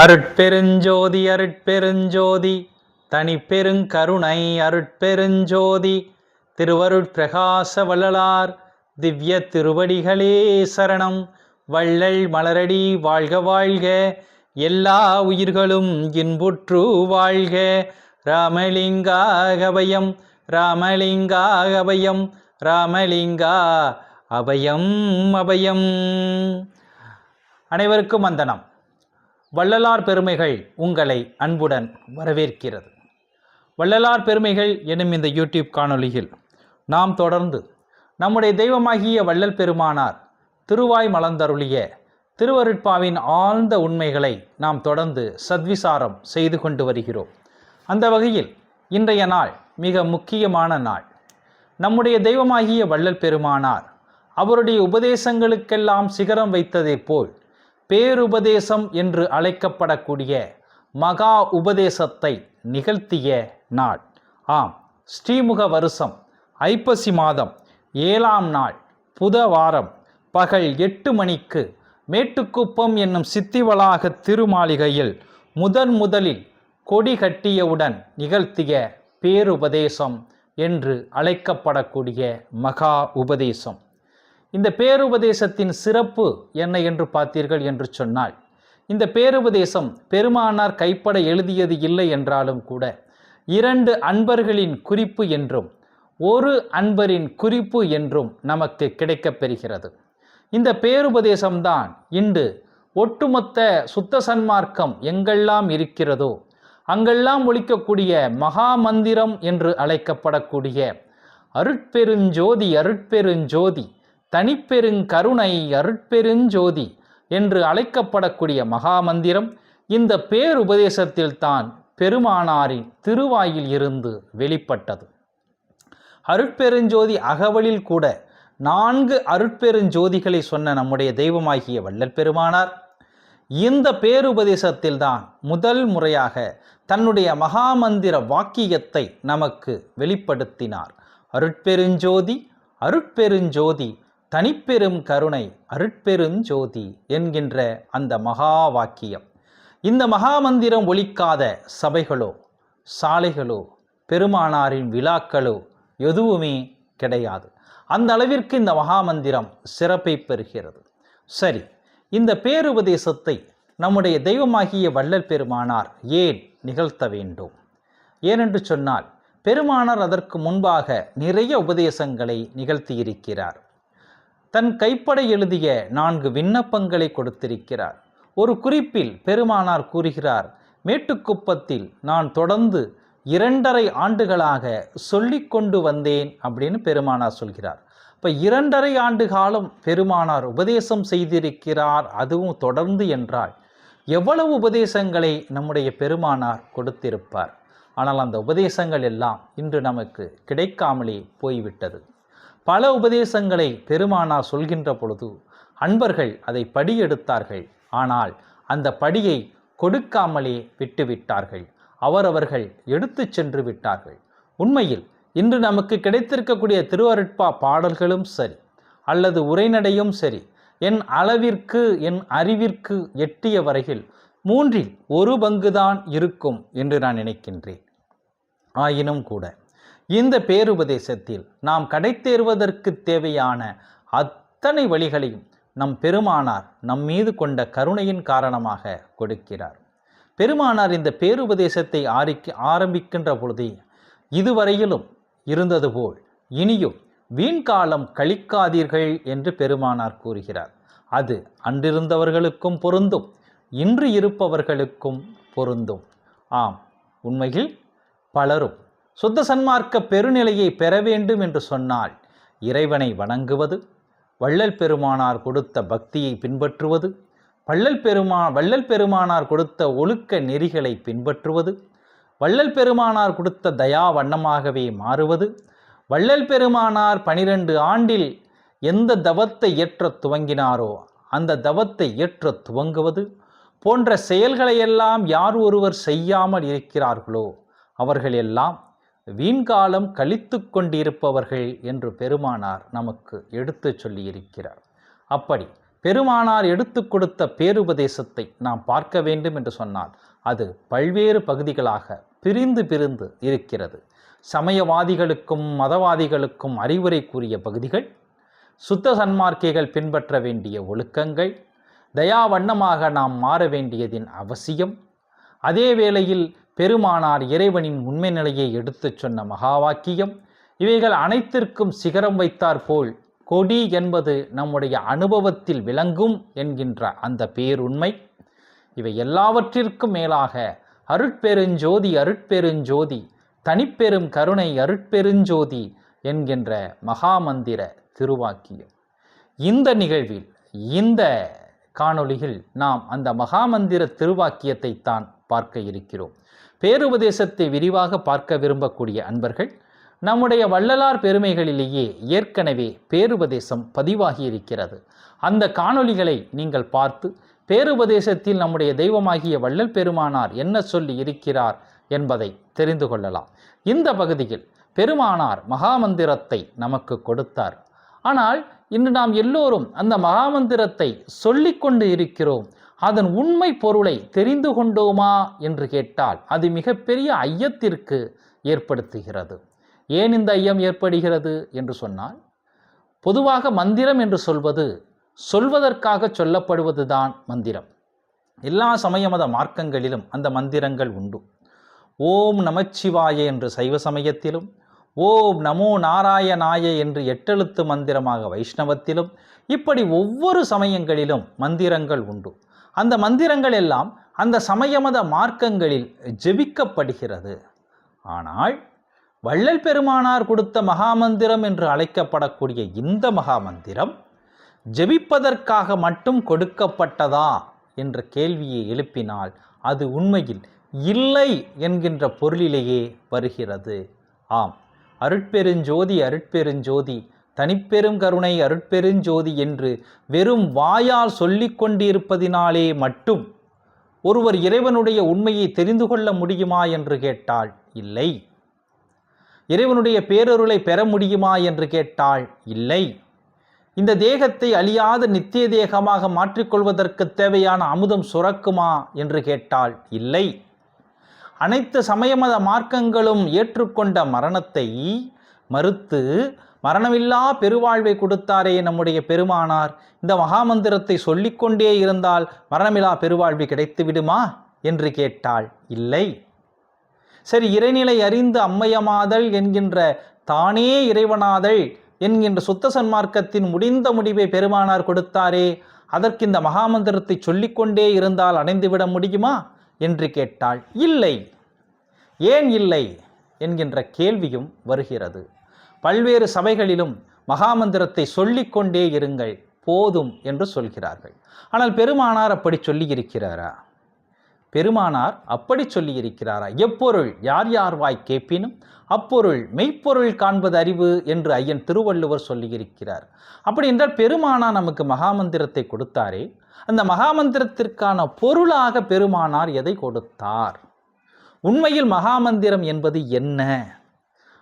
அருட்பெருஞ்சோதி அருட்பெருஞ்சோதி தனிப்பெருங்கருணை அருட்பெருஞ்சோதி திருவருட்பிரகாச வள்ளலார் திவ்ய திருவடிகளே சரணம். வள்ளல் மலரடி வாழ்க வாழ்க எல்லா உயிர்களும் இன்புற்று வாழ்க. ராமலிங்கா அபயம் ராமலிங்கா அபயம் அபயம். அனைவருக்கும் வந்தனம். வள்ளலார் பெருமைகள் உங்களை அன்புடன் வரவேற்கிறது. வள்ளலார் பெருமைகள் எனும் இந்த யூடியூப் காணொளியில் நாம் தொடர்ந்து நம்முடைய தெய்வமாகிய வள்ளல் பெருமானார் திருவாய் மலர்ந்தருளிய திருவருட்பாவின் ஆழ்ந்த உண்மைகளை நாம் தொடர்ந்து சத்விசாரம் செய்து கொண்டு வருகிறோம். அந்த வகையில் இன்றைய நாள் மிக முக்கியமான நாள். நம்முடைய தெய்வமாகிய வள்ளல் பெருமானார் அவருடைய உபதேசங்களுக்கெல்லாம் சிகரம் வைத்ததைப் போல் பேருபதேசம் என்று அழைக்கப்படக்கூடிய மகா உபதேசத்தை நிகழ்த்திய நாள். ஆம் ஸ்ரீமுக வருஷம் ஐப்பசி மாதம் ஏழாம் நாள் புதவாரம் பகல் எட்டு மணிக்கு மேட்டுக்குப்பம் என்னும் சித்திவளாக திருமாளிகையில் முதன் முதலில் கொடி கட்டியவுடன் நிகழ்த்திய பேருபதேசம் என்று அழைக்கப்படக்கூடிய மகா உபதேசம். இந்த பேருபதேசத்தின் சிறப்பு என்ன என்று பார்த்தீர்கள் என்று சொன்னால் இந்த பேருபதேசம் பெருமானார் கைப்பட எழுதியது இல்லை என்றாலும் கூட இரண்டு அன்பர்களின் குறிப்பு என்றும் ஒரு அன்பரின் குறிப்பு என்றும் நமக்கு கிடைக்கப் பெறுகிறது. இந்த பேருபதேசம்தான் இன்று ஒட்டுமொத்த சுத்த சன்மார்க்கம் எங்கெல்லாம் இருக்கிறதோ அங்கெல்லாம் ஒழிக்கக்கூடிய மகா மந்திரம் என்று அழைக்கப்படக்கூடிய அருட்பெருஞ்சோதி அருட்பெருஞ்சோதி தனிப்பெருங்கருணை அருட்பெருஞ்சோதி என்று அழைக்கப்படக்கூடிய மகாமந்திரம் இந்த பேருபதேசத்தில் தான் பெருமானாரின் திருவாயில் இருந்து வெளிப்பட்டது. அருட்பெருஞ்சோதி அகவலில் கூட நான்கு அருட்பெருஞ்சோதிகளை சொன்ன நம்முடைய தெய்வமாகிய வள்ளல் பெருமானார். இந்த பேருபதேசத்தில் தான் முதல் முறையாக தன்னுடைய மகாமந்திர வாக்கியத்தை நமக்கு வெளிப்படுத்தினார். அருட்பெருஞ்சோதி அருட்பெருஞ்சோதி தனிப்பெரும் கருணை அருட்பெருஞ்சோதி என்கின்ற அந்த மகா வாக்கியம். இந்த மகாமந்திரம் ஒழிக்காத சபைகளோ சாலைகளோ பெருமானாரின் விழாக்களோ எதுவுமே கிடையாது. அந்த அளவிற்கு இந்த மகாமந்திரம் சிறப்பை பெறுகிறது. சரி இந்த பேருபதேசத்தை நம்முடைய தெய்வமாகிய வள்ளல் பெருமானார் ஏன் நிகழ்த்த வேண்டும்? ஏனென்று சொன்னால் பெருமானார் அதற்கு முன்பாக நிறைய உபதேசங்களை நிகழ்த்தியிருக்கிறார். தன் கைப்பட எழுதிய நான்கு விண்ணப்பங்களை கொடுத்திருக்கிறார். ஒரு குறிப்பில் பெருமானார் கூறுகிறார் மேட்டுக்குப்பத்தில் நான் தொடர்ந்து இரண்டரை ஆண்டுகளாக சொல்லி கொண்டு வந்தேன் அப்படின்னு பெருமானார் சொல்கிறார். இப்போ இரண்டரை ஆண்டு காலம் பெருமானார் உபதேசம் செய்திருக்கிறார் அதுவும் தொடர்ந்து என்றால் எவ்வளவு உபதேசங்களை நம்முடைய பெருமானார் கொடுத்திருப்பார்? ஆனால் அந்த உபதேசங்கள் எல்லாம் இன்று நமக்கு கிடைக்காமலே போய்விட்டது. பல உபதேசங்களை பெருமானார் சொல்கின்ற பொழுது அன்பர்கள் அதை படியெடுத்தார்கள். ஆனால் அந்த படியை கொடுக்காமலே விட்டுவிட்டார்கள். அவரவர்கள் எடுத்து சென்று விட்டார்கள். உண்மையில் இன்று நமக்கு கிடைத்திருக்கக்கூடிய திருவருட்பா பாடல்களும் சரி அல்லது உரைநடையும் சரி என் அளவிற்கு என் அறிவிற்கு எட்டிய வரையில் மூன்றில் ஒரு பங்குதான் இருக்கும் என்று நான் நினைக்கின்றேன். ஆயினும் கூட இந்த பேருபதேசத்தில் நாம் கடைத்தேறுவதற்கு தேவையான அத்தனை வழிகளையும் நம் பெருமானார் நம் மீது கொண்ட கருணையின் காரணமாக கொடுக்கிறார். பெருமானார் இந்த பேருபதேசத்தை ஆரிக்க ஆரம்பிக்கின்ற பொழுதே இதுவரையிலும் இருந்தது போல் இனியும் வீண்காலம் கழிக்காதீர்கள் என்று பெருமானார் கூறுகிறார். அது அன்றிருந்தவர்களுக்கும் பொருந்தும் இன்று இருப்பவர்களுக்கும் பொருந்தும். ஆம் உண்மையில் பலரும் சுத்த சன்மார்க்க பெருநிலையை பெற வேண்டும் என்று சொன்னால் இறைவனை வணங்குவது வள்ளல் பெருமானார் கொடுத்த பக்தியை பின்பற்றுவது வள்ளல் பெருமா வள்ளல் பெருமானார் கொடுத்த ஒழுக்க நெறிகளை பின்பற்றுவது வள்ளல் பெருமானார் கொடுத்த தயா வண்ணமாகவே மாறுவது வள்ளல் பெருமானார் பனிரெண்டு ஆண்டில் எந்த தவத்தை ஏற்ற துவங்கினாரோ அந்த தவத்தை ஏற்ற துவங்குவது போன்ற செயல்களையெல்லாம் யார் ஒருவர் செய்யாமல் இருக்கிறார்களோ அவர்கள் எல்லாம் வீண்காலம் கழித்து கொண்டிருப்பவர்கள் என்று பெருமானார் நமக்கு எடுத்துச் சொல்லியிருக்கிறார். அப்படி பெருமானார் எடுத்து கொடுத்த பேருபதேசத்தை நாம் பார்க்க வேண்டும் என்று சொன்னால் அது பல்வேறு பகுதிகளாக பிரிந்து பிரிந்து இருக்கிறது. சமயவாதிகளுக்கும் மதவாதிகளுக்கும் அறிவுரை கூறிய பகுதிகள் சுத்த சன்மார்க்கைகள் பின்பற்ற வேண்டிய ஒழுக்கங்கள் தயாவண்ணமாக நாம் மாற வேண்டியதின் அவசியம். அதே வேளையில் பெருமானார் இறைவனின் உண்மை நிலையை எடுத்துச் சொன்ன மகாவாக்கியம் இவைகள் அனைத்திற்கும் சிகரம் வைத்தார் போல் கொடி என்பது நம்முடைய அனுபவத்தில் விளங்கும் என்கின்ற அந்த பேருண்மை. இவை எல்லாவற்றிற்கும் மேலாக அருட்பெருஞ்சோதி அருட்பெருஞ்சோதி தனிப்பெரும் கருணை அருட்பெருஞ்சோதி என்கின்ற மகாமந்திர திருவாக்கியம். இந்த நிகழ்வில் இந்த காணொளியில் நாம் அந்த மகாமந்திர திருவாக்கியத்தை தான் பார்க்க இருக்கிறோம். பேருபதேசத்தை விரிவாக பார்க்க விரும்பக்கூடிய அன்பர்கள் நம்முடைய வள்ளலார் பெருமைகளிலேயே ஏற்கனவே பேருபதேசம் பதிவாகி இருக்கிறது அந்த காணொளிகளை நீங்கள் பார்த்து பேருபதேசத்தில் நம்முடைய தெய்வமாகிய வள்ளல் பெருமானார் என்ன சொல்லி இருக்கிறார் என்பதை தெரிந்து கொள்ளலாம். இந்த பகுதியில் பெருமானார் மகாமந்திரத்தை நமக்கு கொடுத்தார். ஆனால் இன்று நாம் எல்லோரும் அந்த மகாமந்திரத்தை சொல்லிக்கொண்டு இருக்கிறோம். அதன் உண்மை பொருளை தெரிந்து கொண்டோமா என்று கேட்டால் அது மிகப்பெரிய ஐயத்திற்கு ஏற்படுத்துகிறது. ஏன் இந்த ஐயம் ஏற்படுகிறது என்று சொன்னால் பொதுவாக மந்திரம் என்று சொல்வது சொல்வதற்காக சொல்லப்படுவதுதான் மந்திரம். எல்லா சமய மத மார்க்கங்களிலும் அந்த மந்திரங்கள் உண்டு. ஓம் நமச்சிவாய என்று சைவ சமயத்திலும் ஓம் நமோ நாராயணாய என்று எட்டெழுத்து மந்திரமாக வைஷ்ணவத்திலும் இப்படி ஒவ்வொரு சமயங்களிலும் மந்திரங்கள் உண்டு. அந்த மந்திரங்கள் எல்லாம் அந்த சமயமத மார்க்கங்களில் ஜெபிக்கப்படுகிறது. ஆனால் வள்ளல் பெருமானார் கொடுத்த மகாமந்திரம் என்று அழைக்கப்படக்கூடிய இந்த மகாமந்திரம் ஜெபிப்பதற்காக மட்டும் கொடுக்கப்பட்டதா என்ற கேள்வியை எழுப்பினால் அது உண்மையில் இல்லை என்கின்ற பொருளிலேயே வருகிறது. ஆம் அருட்பெருஞ்சோதி அருட்பெருஞ்சோதி தனிப்பெரும் கருணை அருட்பெருஞ்சோதி என்று வெறும் வாயால் சொல்லிக் கொண்டிருப்பதினாலே மட்டும் ஒருவர் இறைவனுடைய உண்மையை தெரிந்து கொள்ள முடியுமா என்று கேட்டால் இல்லை. இறைவனுடைய பேரருளை பெற முடியுமா என்று கேட்டால் இல்லை. இந்த தேகத்தை அழியாத நித்திய தேகமாக மாற்றிக்கொள்வதற்கு தேவையான அமுதம் சுரக்குமா என்று கேட்டால் இல்லை. அனைத்து சமயமத மார்க்கங்களும் ஏற்றுக்கொண்ட மரணத்தை மறுத்து மரணமில்லா பெருவாழ்வை கொடுத்தாரே நம்முடைய பெருமானார். இந்த மகாமந்திரத்தை சொல்லிக்கொண்டே இருந்தால் மரணமில்லா பெருவாழ்வு கிடைத்து விடுமா என்று கேட்டாள். இல்லை. சரி இறைநிலை அறிந்து அம்மையமாதல் என்கின்ற தானே இறைவனாதல் என்கின்ற சுத்த சன்மார்க்கத்தின் முடிந்த முடிவை பெருமானார் கொடுத்தாரே அதற்கு இந்த மகாமந்திரத்தை சொல்லிக்கொண்டே இருந்தால் அடைந்துவிட முடியுமா? என்று கேட்டாள். இல்லை. ஏன் இல்லை? என்கின்ற கேள்வியும் வருகிறது. பல்வேறு சபைகளிலும் மகாமந்திரத்தை சொல்லிக்கொண்டே இருங்கள் போதும் என்று சொல்கிறார்கள். ஆனால் பெருமானார் அப்படி சொல்லியிருக்கிறாரா? பெருமானார் அப்படி சொல்லியிருக்கிறாரா? எப்பொருள் யார் யார் வாய் கேட்பினும் அப்பொருள் மெய்ப்பொருள் காண்பது அறிவு என்று ஐயன் திருவள்ளுவர் சொல்லியிருக்கிறார். அப்படி என்றால் பெருமானா நமக்கு மகாமந்திரத்தை கொடுத்தாரே அந்த மகாமந்திரத்திற்கான பொருளாக பெருமானார் எதை கொடுத்தார்? உண்மையில் மகாமந்திரம் என்பது என்ன?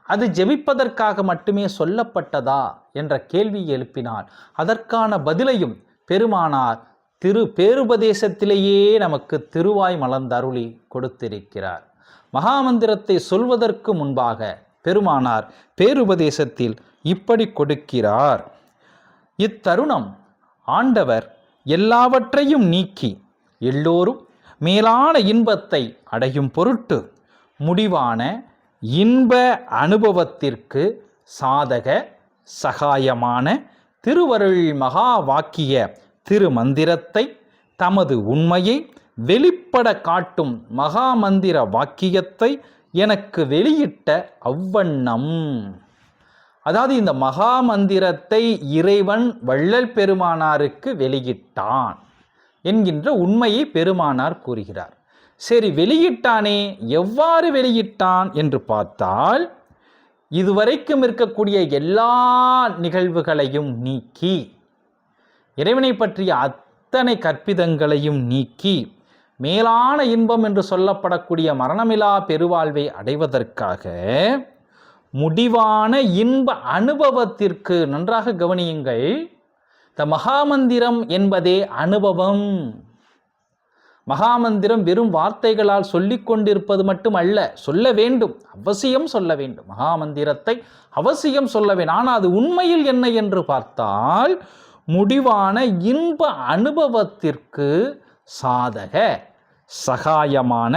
அது ஜெபிப்பதற்காக மட்டுமே சொல்லப்பட்டதா என்ற கேள்வியை எழுப்பினால் அதற்கான பதிலையும் பெருமானார் திரு பேருபதேசத்திலேயே நமக்கு திருவாய் மலர்ந்தருளி கொடுத்திருக்கிறார். மகாமந்திரத்தை சொல்வதற்கு முன்பாக பெருமானார் பேருபதேசத்தில் இப்படி கொடுக்கிறார். இத்தருணம் ஆண்டவர் எல்லாவற்றையும் நீக்கி எல்லோரும் மேலான இன்பத்தை அடையும் பொருட்டு முடிவான இன்ப அனுபவத்திற்கு சாதக சகாயமான திருவருள் மகா வாக்கிய திருமந்திரத்தை தமது உண்மையை வெளிப்பட காட்டும் மகாமந்திர வாக்கியத்தை எனக்கு வெளியிட்ட அவ்வண்ணம். அதாவது இந்த மகாமந்திரத்தை இறைவன் வள்ளல் பெருமானாருக்கு வெளியிட்டான் என்கின்ற உண்மையை பெருமானார் கூறுகிறார். சரி வெளியிட்டானே எவ்வாறு வெளியிட்டான் என்று பார்த்தால் இதுவரைக்கும் இருக்கக்கூடிய எல்லா நிகழ்வுகளையும் நீக்கி இறைவனை பற்றிய அத்தனை கற்பிதங்களையும் நீக்கி மேலான இன்பம் என்று சொல்லப்படக்கூடிய மரணமிலா பெருவாழ்வை அடைவதற்காக முடிவான இன்ப அனுபவத்திற்கு நன்றாக கவனியுங்கள். இந்த மகாமந்திரம் என்பதே அனுபவம். மகாமந்திரம் வெறும் வார்த்தைகளால் சொல்லி கொண்டிருப்பது மட்டுமல்ல சொல்ல வேண்டும் அவசியம் சொல்ல வேண்டும். மகாமந்திரத்தை அவசியம் சொல்ல வேண்டும். ஆனால் அது உண்மையில் என்ன என்று பார்த்தால் முடிவான இன்ப அனுபவத்திற்கு சாதக சகாயமான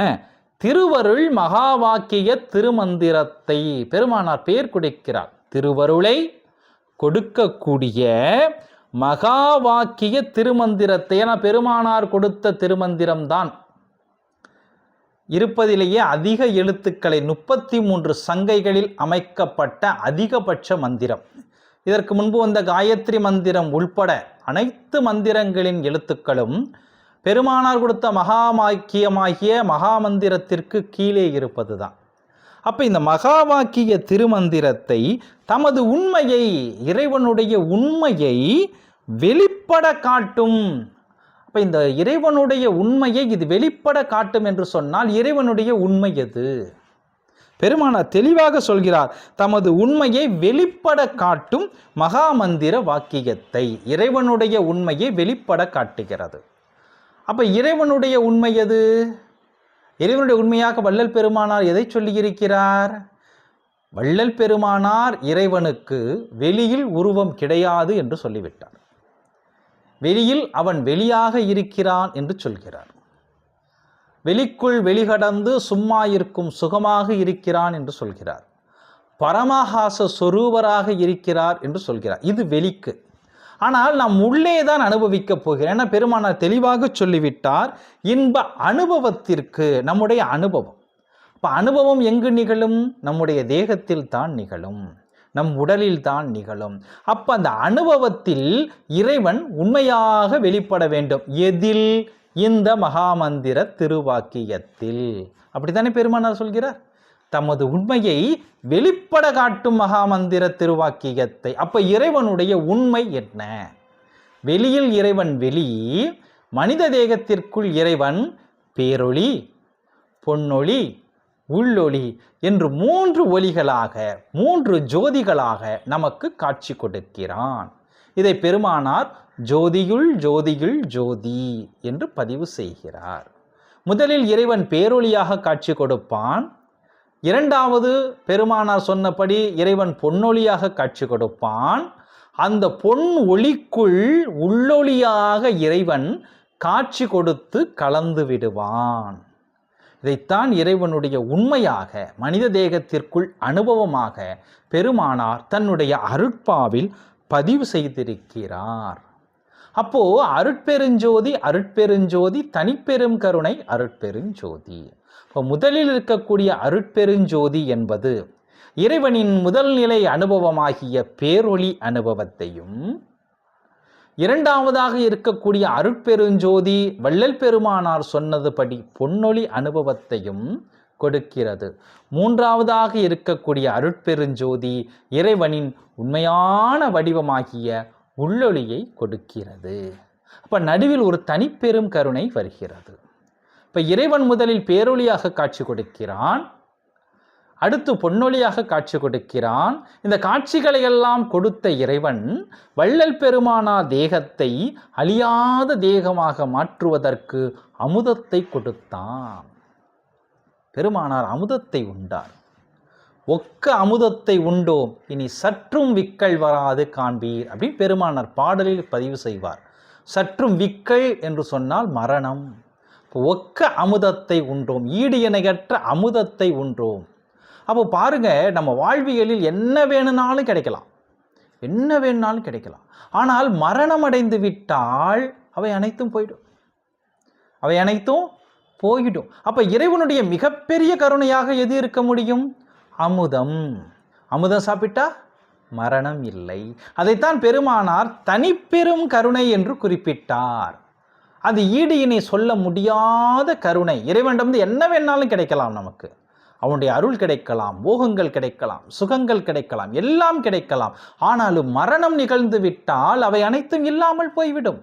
திருவருள் மகாவாக்கிய திருமந்திரத்தை பெருமானார் பெயர் கொடுக்கிறார். திருவருளை கொடுக்கக்கூடிய மகா வாக்கிய திருமந்திரத்தை என பெருமானார் கொடுத்த திருமந்திரம் தான் இருப்பதிலேயே அதிக எழுத்துக்களை முப்பத்தி மூன்று சங்கைகளில் அமைக்கப்பட்ட அதிகபட்ச மந்திரம். இதற்கு முன்பு வந்த காயத்ரி மந்திரம் உள்பட அனைத்து மந்திரங்களின் எழுத்துக்களும் பெருமானார் கொடுத்த மகா வாக்கியமாகிய மகா கீழே இருப்பதுதான். அப்போ இந்த மகா வாக்கிய திருமந்திரத்தை தமது உண்மையை இறைவனுடைய உண்மையை வெளிப்பட காட்டும். அப்போ இந்த இறைவனுடைய உண்மையை இது வெளிப்பட காட்டும் என்று சொன்னால் இறைவனுடைய உண்மை எது? பெருமானார் தெளிவாக சொல்கிறார் தமது உண்மையை வெளிப்பட காட்டும் மகாமந்திர வாக்கியத்தை இறைவனுடைய உண்மையை வெளிப்பட காட்டுகிறது. அப்போ இறைவனுடைய உண்மை எது? இறைவனுடைய உண்மையாக வள்ளல் பெருமானார் எதை சொல்லியிருக்கிறார்? வள்ளல் பெருமானார் இறைவனுக்கு வெளியில் உருவம் கிடையாது என்று சொல்லிவிட்டார். வெளியில் அவன் வெளியாக இருக்கிறான் என்று சொல்கிறார். வெளிக்குள் வெளிகடந்து சும்மா இருக்கும் சுகமாக இருக்கிறான் என்று சொல்கிறார். பரமஹாச சொரூபராக இருக்கிறார் என்று சொல்கிறார். இது வெளிக்கு. ஆனால் நாம் உள்ளே தான் அனுபவிக்கப் போகிறேன். ஏன்னா பெருமானார் தெளிவாக சொல்லிவிட்டார் இன்ப அனுபவத்திற்கு நம்முடைய அனுபவம். இப்போ அனுபவம் எங்கு நிகழும்? நம்முடைய தேகத்தில் தான் நிகழும். நம் உடலில் தான் நிகழும். அப்ப அந்த அனுபவத்தில் இறைவன் உண்மையாக வெளிப்பட வேண்டும். எதில்? இந்த மகாமந்திர திருவாக்கியத்தில். அப்படித்தானே பெருமானார் சொல்கிறார்? தமது உண்மையை வெளிப்பட காட்டும் மகாமந்திர திருவாக்கியத்தை. அப்ப இறைவனுடைய உண்மை என்ன? வெளியில் இறைவன் வெளி மனித தேகத்திற்குள் இறைவன் பேரொளி பொன்னொளி உள்ளொளி என்று மூன்று ஒளிகளாக மூன்று ஜோதிகளாக நமக்கு காட்சி கொடுக்கிறான். இதை பெருமானார் ஜோதியுள் ஜோதியுள் ஜோதி என்று பதிவு செய்கிறார். முதலில் இறைவன் பேரொளியாக காட்சி கொடுப்பான். இரண்டாவது பெருமானார் சொன்னபடி இறைவன் பொன்னொழியாக காட்சி கொடுப்பான். அந்த பொன் ஒளிக்குள் உள்ளொளியாக இறைவன் காட்சி கொடுத்து கலந்து விடுவான். இதைத்தான் இறைவனுடைய உண்மையாக மனித தேகத்திற்குள் அனுபவமாக பெருமானார் தன்னுடைய அருட்பாவில் பதிவு செய்திருக்கிறார். அப்போ அருட்பெருஞ்சோதி அருட்பெருஞ்சோதி தனிப்பெரும் கருணை அருட்பெருஞ்சோதி. இப்போ முதலில் இருக்கக்கூடிய அருட்பெருஞ்சோதி என்பது இறைவனின் முதல் நிலை அனுபவமாகிய பேரொளி அனுபவத்தையும் இரண்டாவதாக இருக்கக்கூடிய அருட்பெருஞ்சோதி வள்ளல் பெருமானார் சொன்னதுபடி பொன்னொளி அனுபவத்தையும் கொடுக்கிறது. மூன்றாவதாக இருக்கக்கூடிய அருட்பெருஞ்சோதி இறைவனின் உண்மையான வடிவமாகிய உள்ளொளியை கொடுக்கிறது. அப்ப நடுவில் ஒரு தனிப்பெரும் கருணை வருகிறது. இப்போ இறைவன் முதலில் பேரொளியாக காட்சி கொடுக்கிறான். அடுத்து பொன்னொழியாக காட்சி கொடுக்கிறான். இந்த காட்சிகளை எல்லாம் கொடுத்த இறைவன் வள்ளல் பெருமானா தேகத்தை அழியாத தேகமாக மாற்றுவதற்கு அமுதத்தை கொடுத்தான். பெருமானார் அமுதத்தை உண்டார். ஒக்க அமுதத்தை உண்டோம் இனி சற்றும் விக்கல் வராது காண்பீர் அப்படின்னு பெருமானார் பாடலில் பதிவு செய்வார். சற்றும் விக்கல் என்று சொன்னால் மரணம். ஒக்க அமுதத்தை உண்டோம் ஈடு இணையற்ற அமுதத்தை உண்டோம் அப்போ பாருங்க நம்ம வாழ்வியலில் என்ன வேணும்னாலும் கிடைக்கலாம். என்ன வேணும்னாலும் கிடைக்கலாம். ஆனால் மரணம் அடைந்து விட்டால் அவை அனைத்தும் போயிடும். அவை அனைத்தும் போயிடும். அப்போ இறைவனுடைய மிகப்பெரிய கருணையாக எது இருக்க முடியும்? அமுதம். அமுதம் சாப்பிட்டா மரணம் இல்லை. அதைத்தான் பெருமானார் தனிப்பெரும் கருணை என்று குறிப்பிட்டார். அது ஈடு சொல்ல முடியாத கருணை. இறைவனிடம் என்ன வேணாலும் கிடைக்கலாம் நமக்கு. அவனுடைய அருள் கிடைக்கலாம் மோகங்கள் கிடைக்கலாம் சுகங்கள் கிடைக்கலாம் எல்லாம் கிடைக்கலாம். ஆனாலும் மரணம் நிகழ்ந்து விட்டால் அவை அனைத்தும் இல்லாமல் போய்விடும்.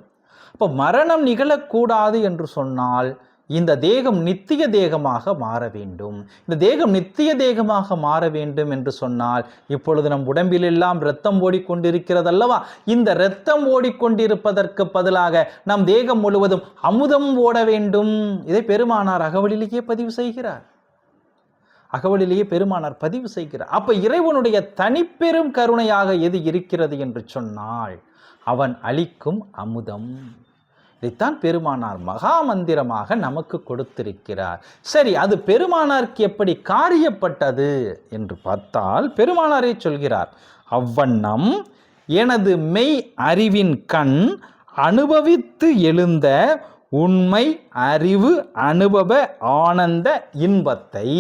இப்போ மரணம் நிகழக்கூடாது என்று சொன்னால் இந்த தேகம் நித்திய தேகமாக மாற வேண்டும். இந்த தேகம் நித்திய தேகமாக மாற வேண்டும் என்று சொன்னால் இப்பொழுது நம் உடம்பில் எல்லாம் இரத்தம் ஓடிக்கொண்டிருக்கிறது அல்லவா இந்த இரத்தம் ஓடிக்கொண்டிருப்பதற்கு பதிலாக நம் தேகம் முழுவதும் அமுதம் ஓட வேண்டும். இதை பெருமானார் அகவலிலேயே பதிவு செய்கிறார். அகவலிலேயே பெருமானார் பதிவு செய்கிறார். அப்ப இறைவனுடைய தனிப்பெரும் கருணையாக எது இருக்கிறது என்று சொன்னால் அவன் அளிக்கும் அமுதம். இதைத்தான் பெருமானார் மகா மந்திரமாக நமக்கு கொடுத்திருக்கிறார். சரி அது பெருமானாருக்கு எப்படி காரியப்பட்டது என்று பார்த்தால் பெருமானாரே சொல்கிறார் அவ்வண்ணம் எனது மெய் அறிவின் கண் அனுபவித்து எழுந்த உண்மை அறிவு அனுபவ ஆனந்த இன்பத்தை.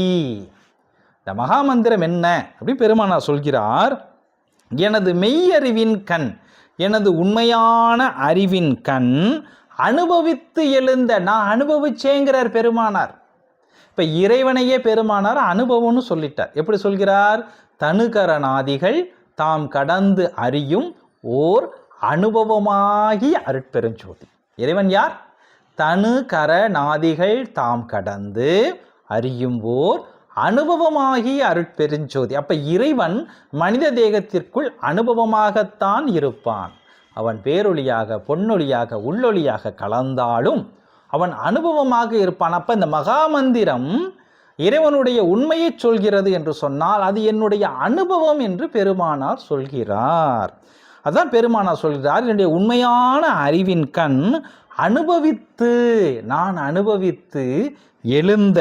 இந்த மகாமந்திரம் என்ன அப்படி பெருமானார் சொல்கிறார் எனது மெய்யறிவின் கண் எனது உண்மையான அறிவின் கண் அனுபவித்து எழுந்த நான் அனுபவிச்சேங்கிறார் பெருமானார். இப்ப இறைவனையே பெருமானார் அனுபவம்னு சொல்லிட்டார். எப்படி சொல்கிறார்? தனுகரநாதிகள் தாம் கடந்து அறியும் ஓர் அனுபவமாகி அருட்பெருஞ்சோதி. இறைவன் யார்? தனு தாம் கடந்து அறியும் ஓர் அனுபவமாகி அருட்பெருஞ்சோதி. அப்ப இறைவன் மனித தேகத்திற்குள் அனுபவமாகத்தான் இருப்பான். அவன் பேரொழியாக பொன்னொழியாக உள்ளொழியாக கலந்தாலும் அவன் அனுபவமாக இருப்பான். அப்போ இந்த மகாமந்திரம் இறைவனுடைய உண்மையை சொல்கிறது என்று சொன்னால் அது என்னுடைய அனுபவம் என்று பெருமானார் சொல்கிறார். அதுதான் பெருமானார் சொல்கிறார் என்னுடைய உண்மையான அறிவின் கண் அனுபவித்து நான் அனுபவித்து எழுந்த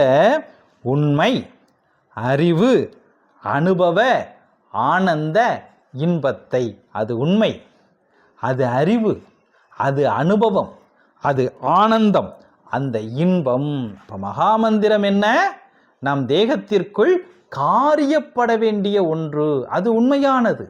உண்மை அறிவு அனுபவ ஆனந்த இன்பத்தை. அது உண்மை. அது அறிவு அது அனுபவம் அது ஆனந்தம் அந்த இன்பம். இப்போ மகாமந்திரம் என்ன? நம் தேகத்திற்குள் காரியப்பட வேண்டிய ஒன்று. அது உண்மையானது.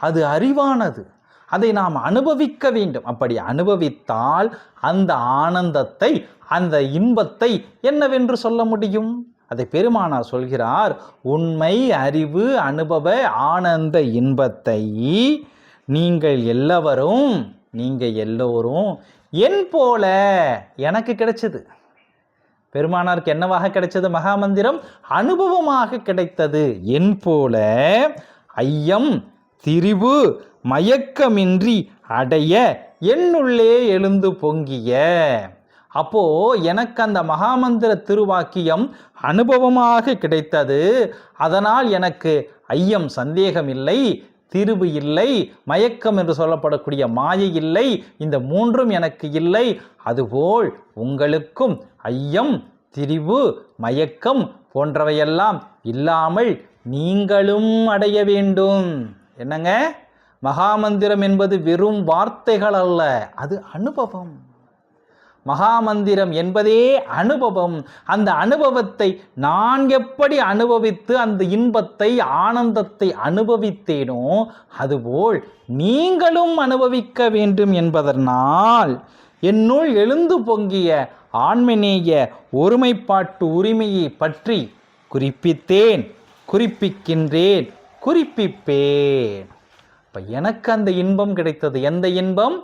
அது அறிவானது. அதை நாம் அனுபவிக்க வேண்டும். அப்படி அனுபவித்தால் அந்த ஆனந்தத்தை அந்த இன்பத்தை என்னவென்று சொல்ல முடியும்? அதை பெருமானார் சொல்கிறார் உண்மை அறிவு அனுபவ ஆனந்த இன்பத்தை நீங்கள் எல்லாவரும் நீங்கள் எல்லோரும் என் போல எனக்கு கிடைச்சது. பெருமானாருக்கு என்னவாக கிடைச்சது? மகாமந்திரம் அனுபவமாக கிடைத்தது. என் போல ஐயம் திரிவு மயக்கமின்றி அடைய என்னுள்ளே எழுந்து பொங்கிய. அப்போ எனக்கு அந்த மகாமந்திர திருவாக்கியம் அனுபவமாக கிடைத்தது. அதனால் எனக்கு ஐயம் சந்தேகம் இல்லை தீர்வு இல்லை மயக்கம் என்று சொல்லப்படக்கூடிய மாயை இல்லை இந்த மூன்றும் எனக்கு இல்லை. அதுபோல் உங்களுக்கும் ஐயம் திரிவு மயக்கம் போன்றவையெல்லாம் இல்லாமல் நீங்களும் அடைய வேண்டும். என்னங்க? மகாமந்திரம் என்பது வெறும் வார்த்தைகள் அல்ல அது அனுபவம். மகாமந்திரம் என்பதே அனுபவம். அந்த அனுபவத்தை நான் எப்படி அனுபவித்து அந்த இன்பத்தை ஆனந்தத்தை அனுபவித்தேனோ அதுபோல் நீங்களும் அனுபவிக்க வேண்டும் என்பதனால் என்னுள் எழுந்து பொங்கிய ஆண்மநேய ஒருமைப்பாட்டு உரிமையை பற்றி குறிப்பித்தேன் குறிப்பிக்கின்றேன் குறிப்பிப்பேன். இப்போ எனக்கு அந்த இன்பம் கிடைத்தது. எந்த இன்பம்?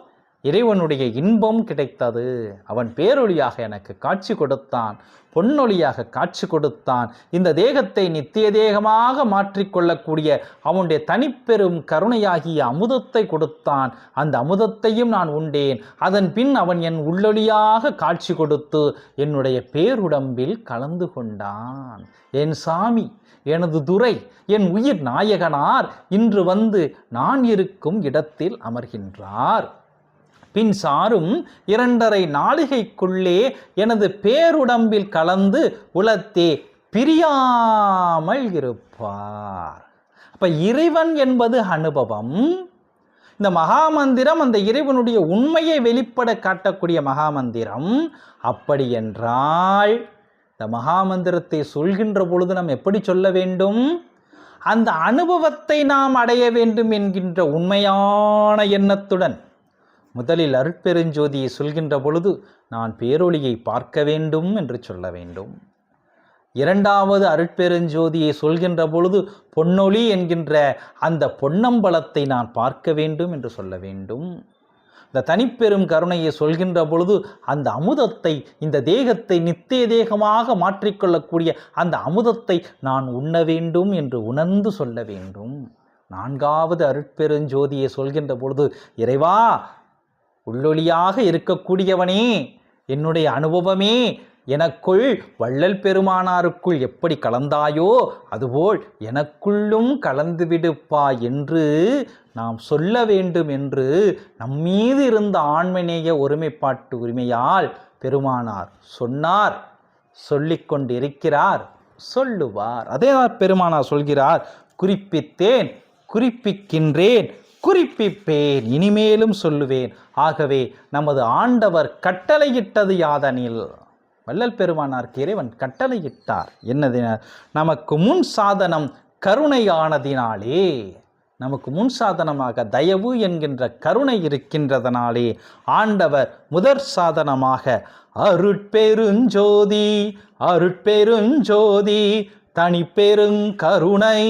இறைவனுடைய இன்பம் கிடைத்தது. அவன் பேரொழியாக எனக்கு காட்சி கொடுத்தான். பொன்னொழியாக காட்சி கொடுத்தான். இந்த தேகத்தை நித்திய தேகமாக மாற்றிக்கொள்ளக்கூடிய அவனுடைய தனிப்பெரும் கருணையாகிய அமுதத்தை கொடுத்தான். அந்த அமுதத்தையும் நான் உண்டேன். அதன் பின் அவன் என் உள்ளொளியாக காட்சி கொடுத்து என்னுடைய பேருடம்பில் கலந்து கொண்டான். என் சாமி எனது துரை என் உயிர் நாயகனார் இன்று வந்து நான் இருக்கும் இடத்தில் அமர்கின்றார். பின் சாரும் இரண்டரை நாளிகைக்குள்ளே எனது பேருடம்பில் கலந்து உலத்தே பிரியாமல் இருப்பார். அப்ப இறைவன் என்பது அனுபவம். இந்த மகாமந்திரம் அந்த இறைவனுடைய உண்மையை வெளிப்பட காட்டக்கூடிய மகாமந்திரம். அப்படி என்றால் இந்த மகாமந்திரத்தை சொல்கின்ற பொழுது நாம் எப்படி சொல்ல வேண்டும்? அந்த அனுபவத்தை நாம் அடைய வேண்டும் என்கின்ற உண்மையான எண்ணத்துடன். முதலில் அருட்பெருஞ்சோதியை சொல்கின்ற பொழுது நான் பேரொளியை பார்க்க வேண்டும் என்று சொல்ல வேண்டும். இரண்டாவது அருட்பெருஞ்சோதியை சொல்கின்ற பொழுது பொன்னொளி என்கின்ற அந்த பொன்னம்பலத்தை நான் பார்க்க வேண்டும் என்று சொல்ல வேண்டும். இந்த தனிப்பெரும் கருணையை சொல்கின்ற பொழுது அந்த அமுதத்தை இந்த தேகத்தை நித்திய தேகமாக மாற்றிக்கொள்ளக்கூடிய அந்த அமுதத்தை நான் உண்ண வேண்டும் என்று உணர்ந்து சொல்ல வேண்டும். நான்காவது அருட்பெருஞ்சோதியை சொல்கின்ற பொழுது இறைவா உள்ளொளியாக இருக்கக்கூடியவனே என்னுடைய அனுபவமே எனக்குள் வள்ளல் பெருமானாருக்குள் எப்படி கலந்தாயோ அதுபோல் எனக்குள்ளும் கலந்துவிடுப்பா என்று நாம் சொல்ல வேண்டும் என்று நம்மீது இருந்த ஆண்மநேய ஒருமைப்பாட்டு உரிமையால் பெருமானார் சொன்னார் சொல்லிக்கொண்டிருக்கிறார் சொல்லுவார். அதே பெருமானார் சொல்கிறார் குறிப்பித்தேன் குறிப்பிக்கின்றேன் குறிப்பிப்பேன் இனிமேலும் சொல்லுவேன். ஆகவே நமது ஆண்டவர் கட்டளையிட்டது யாதனில்? வள்ளல் பெருமானார்க்கு இறைவன் கட்டளையிட்டார். என்னதினால் நமக்கு முன் சாதனம் கருணையானதினாலே. நமக்கு முன் சாதனமாக தயவு என்கின்ற கருணை இருக்கின்றதனாலே ஆண்டவர் முதற் சாதனமாக அருட்பெருஞ்சோதி அருட்பெருஞ்சோதி தனிப்பெருங்கருணை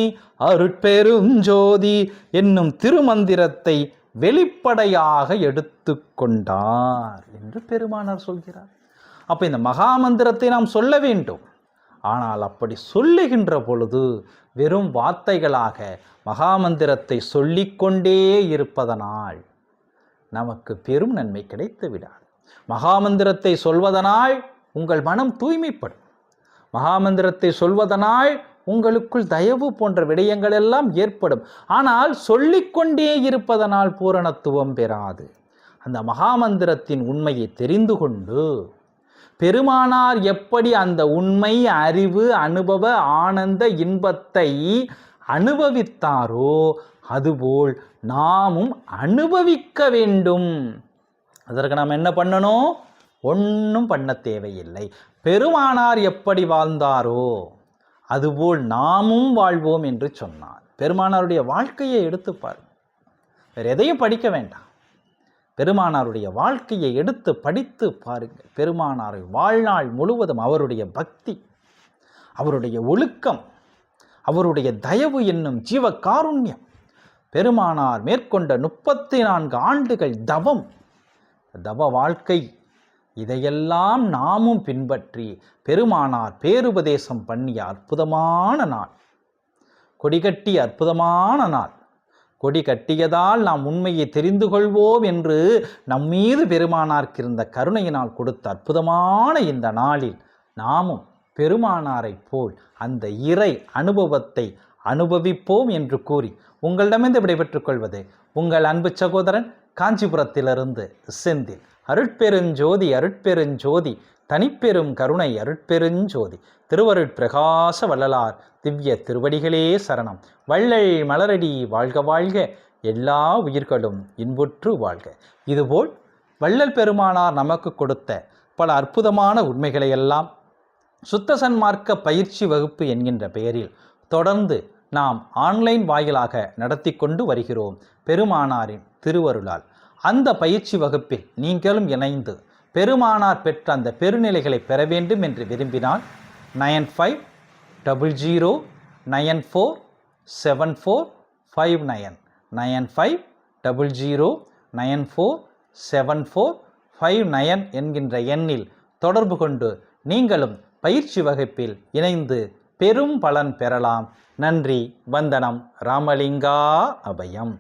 அருட்பெருஞ்சோதி என்னும் திருமந்திரத்தை வெளிப்படையாக எடுத்துக்கொண்டார் என்று பெருமானார் சொல்கிறார். அப்போ இந்த மகாமந்திரத்தை நாம் சொல்ல வேண்டும். ஆனால் அப்படி சொல்லுகின்ற பொழுது வெறும் வார்த்தைகளாக மகாமந்திரத்தை சொல்லிக்கொண்டே இருப்பதனால் நமக்கு பெரும் நன்மை கிடைத்து விடாது மகாமந்திரத்தை சொல்வதனால் உங்கள் மனம் தூய்மைப்படும். மகாமந்திரத்தை சொல்வதனால் உங்களுக்குள் தயவு போன்ற விடயங்கள் எல்லாம் ஏற்படும். ஆனால் சொல்லிக்கொண்டே இருப்பதனால் பூரணத்துவம் பெறாது. அந்த மகாமந்திரத்தின் உண்மையை தெரிந்து கொண்டு பெருமானார் எப்படி அந்த உண்மை அறிவு அனுபவ ஆனந்த இன்பத்தை அனுபவித்தாரோ அதுபோல் நாமும் அனுபவிக்க வேண்டும். அதற்கு நாம் என்ன பண்ணணும்? ஒன்றும் பண்ண தேவையில்லை. பெருமானார் எப்படி வாழ்ந்தாரோ அதுபோல் நாமும் வாழ்வோம் என்று சொன்னார். பெருமானாருடைய வாழ்க்கையை எடுத்து பாருங்கள் வேறு எதையும் படிக்க வேண்டாம். பெருமானாருடைய வாழ்க்கையை எடுத்து படித்து பாருங்கள். பெருமானாரை வாழ்நாள் முழுவதும் அவருடைய பக்தி அவருடைய ஒழுக்கம் அவருடைய தயவு என்னும் ஜீவ காருண்யம் பெருமானார் மேற்கொண்ட முப்பத்தி நான்கு ஆண்டுகள் தவம் தவ வாழ்க்கை இதையெல்லாம் நாமும் பின்பற்றி பெருமானார் பேருபதேசம் பண்ணிய அற்புதமான நாள். கொடிகட்டி அற்புதமான நாள். கொடி கட்டியதால் நாம் உண்மையை தெரிந்து கொள்வோம் என்று நம்மீது பெருமானார்க்கு இருந்த கருணையினால் கொடுத்த அற்புதமான இந்த நாளில் நாமும் பெருமானாரைப் போல் அந்த இறை அனுபவத்தை அனுபவிப்போம் என்று கூறி உங்களிடமிருந்து விடைபெற்றுக் கொள்வது உங்கள் அன்பு சகோதரன் காஞ்சிபுரத்திலிருந்து செந்தில். அருட்பெருஞ்சோதி அருட்பெருஞ்சோதி தனிப்பெரும் கருணை அருட்பெருஞ்சோதி. திருவருட்பிரகாச வள்ளலார் திவ்ய திருவடிகளே சரணம். வள்ளல் மலரடி வாழ்க வாழ்க. எல்லா உயிர்களும் இன்புற்று வாழ்க. இதுபோல் வள்ளல் பெருமானார் நமக்கு கொடுத்த பல அற்புதமான உண்மைகளை எல்லாம் சுத்த சன்மார்க்க பயிற்சி வகுப்பு என்கின்ற பெயரில் தொடர்ந்து நாம் ஆன்லைன் வாயிலாக நடத்தி கொண்டு வருகிறோம். பெருமானாரின் திருவருளால். அந்த பயிற்சி வகுப்பில் நீங்களும் இணைந்து பெருமானார் பெற்ற அந்த பெருநிலைகளை பெற வேண்டும் என்று விரும்பினால் nine five double zero nine four seven four five nine nine five double zero nine four seven four five nine என்கின்ற எண்ணில் தொடர்பு கொண்டு நீங்களும் பயிற்சி வகுப்பில் இணைந்து பெரும் பலன் பெறலாம். நன்றி வந்தனம் ராமலிங்கா அபயம்.